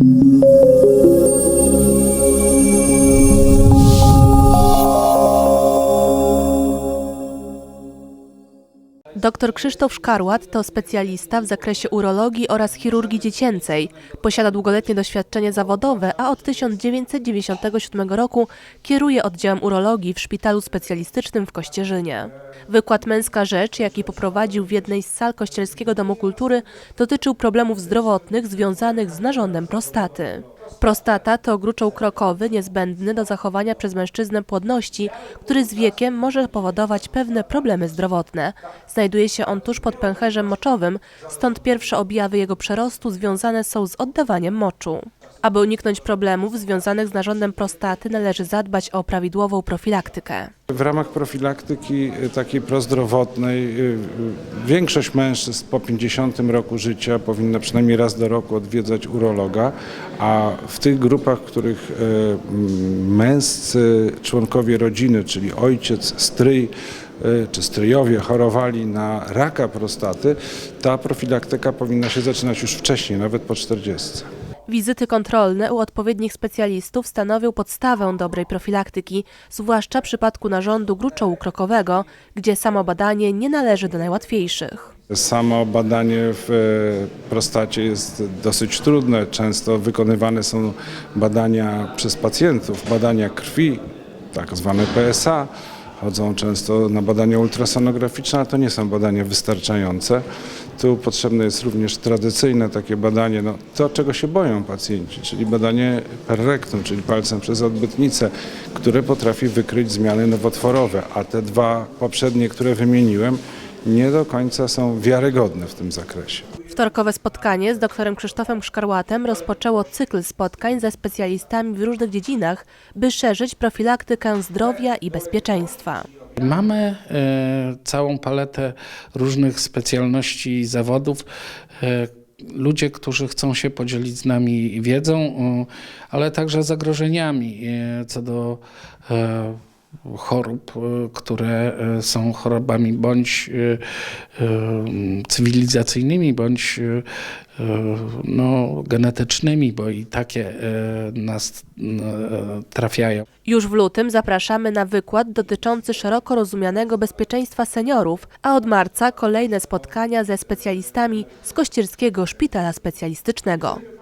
Thank you. Dr Krzysztof Szkarłat to specjalista w zakresie urologii oraz chirurgii dziecięcej. Posiada długoletnie doświadczenie zawodowe, a od 1997 roku kieruje oddziałem urologii w szpitalu specjalistycznym w Kościerzynie. Wykład Męska Rzecz, jaki poprowadził w jednej z sal Kościelskiego Domu Kultury, dotyczył problemów zdrowotnych związanych z narządem prostaty. Prostata to gruczoł krokowy niezbędny do zachowania przez mężczyznę płodności, który z wiekiem może powodować pewne problemy zdrowotne. Znajduje się on tuż pod pęcherzem moczowym, stąd pierwsze objawy jego przerostu związane są z oddawaniem moczu. Aby uniknąć problemów związanych z narządem prostaty, należy zadbać o prawidłową profilaktykę. W ramach profilaktyki y, takiej prozdrowotnej y, y, większość mężczyzn po 50 roku życia powinna przynajmniej raz do roku odwiedzać urologa, a w tych grupach, w których męscy członkowie rodziny, czyli ojciec, stryj czy stryjowie chorowali na raka prostaty, ta profilaktyka powinna się zaczynać już wcześniej, nawet po 40. Wizyty kontrolne u odpowiednich specjalistów stanowią podstawę dobrej profilaktyki, zwłaszcza w przypadku narządu gruczołu krokowego, gdzie samo badanie nie należy do najłatwiejszych. Samo badanie w e, prostacie jest dosyć trudne. Często wykonywane są badania przez pacjentów, badania krwi, tak zwane PSA. Chodzą często na badania ultrasonograficzne, ale to nie są badania wystarczające. Tu potrzebne jest również tradycyjne takie badanie, no, to czego się boją pacjenci, czyli badanie per rectum, czyli palcem przez odbytnicę, które potrafi wykryć zmiany nowotworowe, a te dwa poprzednie, które wymieniłem, nie do końca są wiarygodne w tym zakresie. Wtorkowe spotkanie z doktorem Krzysztofem Szkarłatem rozpoczęło cykl spotkań ze specjalistami w różnych dziedzinach, by szerzyć profilaktykę zdrowia i bezpieczeństwa. Mamy e, całą paletę różnych specjalności i zawodów. E, ludzie, którzy chcą się podzielić z nami wiedzą, e, ale także zagrożeniami co do chorób, e, które e, są chorobami bądź e, cywilizacyjnymi, bądź no, genetycznymi, bo i takie nas trafiają. Już w lutym zapraszamy na wykład dotyczący szeroko rozumianego bezpieczeństwa seniorów, a od marca kolejne spotkania ze specjalistami z Kościerskiego Szpitala Specjalistycznego.